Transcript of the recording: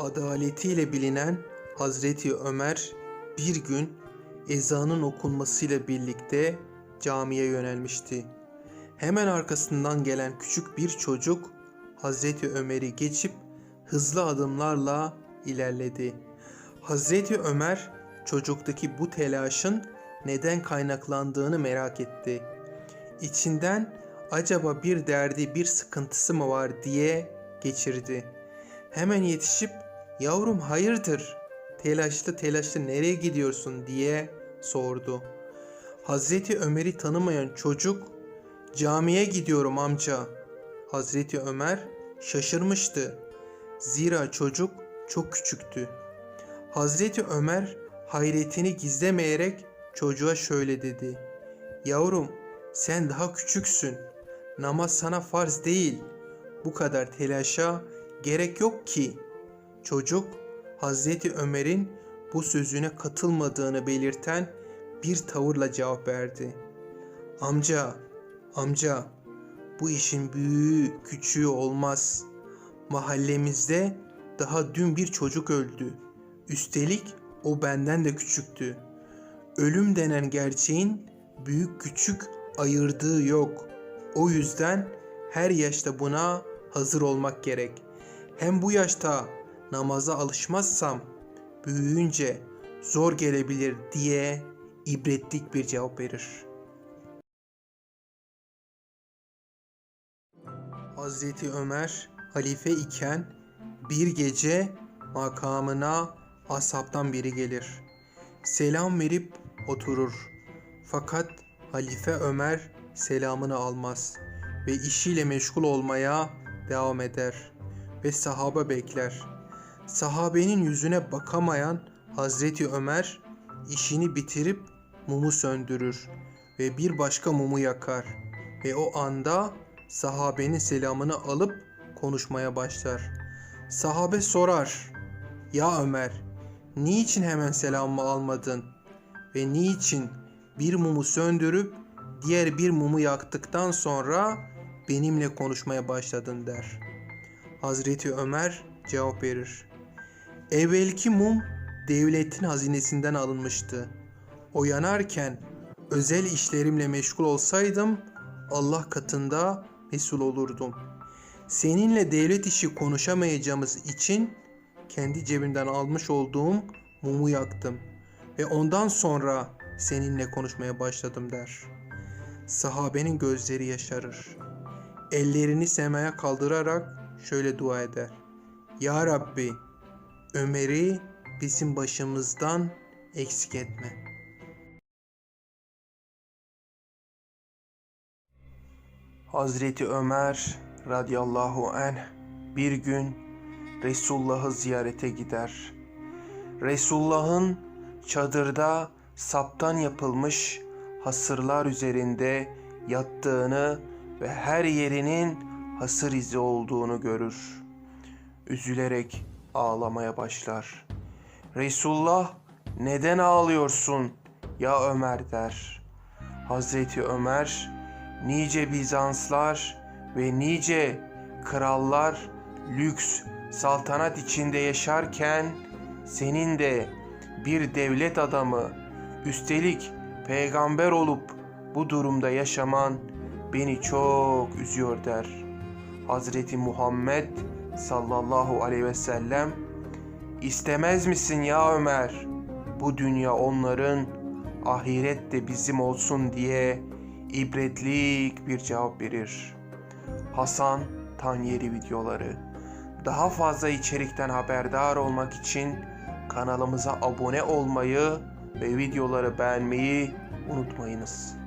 Adaletiyle bilinen Hazreti Ömer bir gün ezanın okunmasıyla birlikte camiye yönelmişti. Hemen arkasından gelen küçük bir çocuk Hazreti Ömer'i geçip hızlı adımlarla ilerledi. Hazreti Ömer çocuktaki bu telaşın neden kaynaklandığını merak etti. İçinden acaba bir derdi, bir sıkıntısı mı var diye geçirdi. Hemen yetişip yavrum hayırdır? Telaşlı telaşlı nereye gidiyorsun diye sordu. Hazreti Ömer'i tanımayan çocuk camiye gidiyorum amca. Hazreti Ömer şaşırmıştı. Zira çocuk çok küçüktü. Hazreti Ömer hayretini gizlemeyerek çocuğa şöyle dedi. Yavrum sen daha küçüksün. Namaz sana farz değil. Bu kadar telaşa gerek yok ki. Çocuk Hazreti Ömer'in bu sözüne katılmadığını belirten bir tavırla cevap verdi. Amca, amca bu işin büyüğü küçüğü olmaz. Mahallemizde daha dün bir çocuk öldü. Üstelik o benden de küçüktü. Ölüm denen gerçeğin büyük küçük ayırdığı yok. O yüzden her yaşta buna hazır olmak gerek. Hem bu yaşta namaza alışmazsam büyüyünce zor gelebilir diye ibretlik bir cevap verir. Hazreti Ömer halife iken bir gece makamına ashabtan biri gelir. Selam verip oturur. Fakat halife Ömer selamını almaz ve işiyle meşgul olmaya devam eder ve sahaba bekler. Sahabenin yüzüne bakamayan Hazreti Ömer işini bitirip mumu söndürür ve bir başka mumu yakar ve o anda sahabenin selamını alıp konuşmaya başlar. Sahabe sorar: "Ya Ömer, niçin hemen selamımı almadın ve niçin bir mumu söndürüp diğer bir mumu yaktıktan sonra benimle konuşmaya başladın?" der. Hazreti Ömer cevap verir. Evvelki mum devletin hazinesinden alınmıştı. O yanarken özel işlerimle meşgul olsaydım Allah katında mesul olurdum. Seninle devlet işi konuşamayacağımız için kendi cebimden almış olduğum mumu yaktım ve ondan sonra seninle konuşmaya başladım der. Sahabenin gözleri yaşarır. Ellerini semaya kaldırarak şöyle dua eder. Ya Rabbi Ömer'i bizim başımızdan eksik etme. Hazreti Ömer radıyallahu anh bir gün Resulullah'ı ziyarete gider. Resulullah'ın çadırda saptan yapılmış hasırlar üzerinde yattığını ve her yerinin hasır izi olduğunu görür. Üzülerek ağlamaya başlar. Resulullah neden ağlıyorsun ya Ömer der. Hazreti Ömer nice Bizanslar ve nice krallar lüks saltanat içinde yaşarken senin de bir devlet adamı üstelik peygamber olup bu durumda yaşaman beni çok üzüyor der. Hazreti Muhammed sallallahu aleyhi ve sellem istemez misin ya Ömer bu dünya onların ahiret de bizim olsun diye ibretlik bir cevap verir. Hasan Tanyeri videoları daha fazla içerikten haberdar olmak için kanalımıza abone olmayı ve videoları beğenmeyi unutmayınız.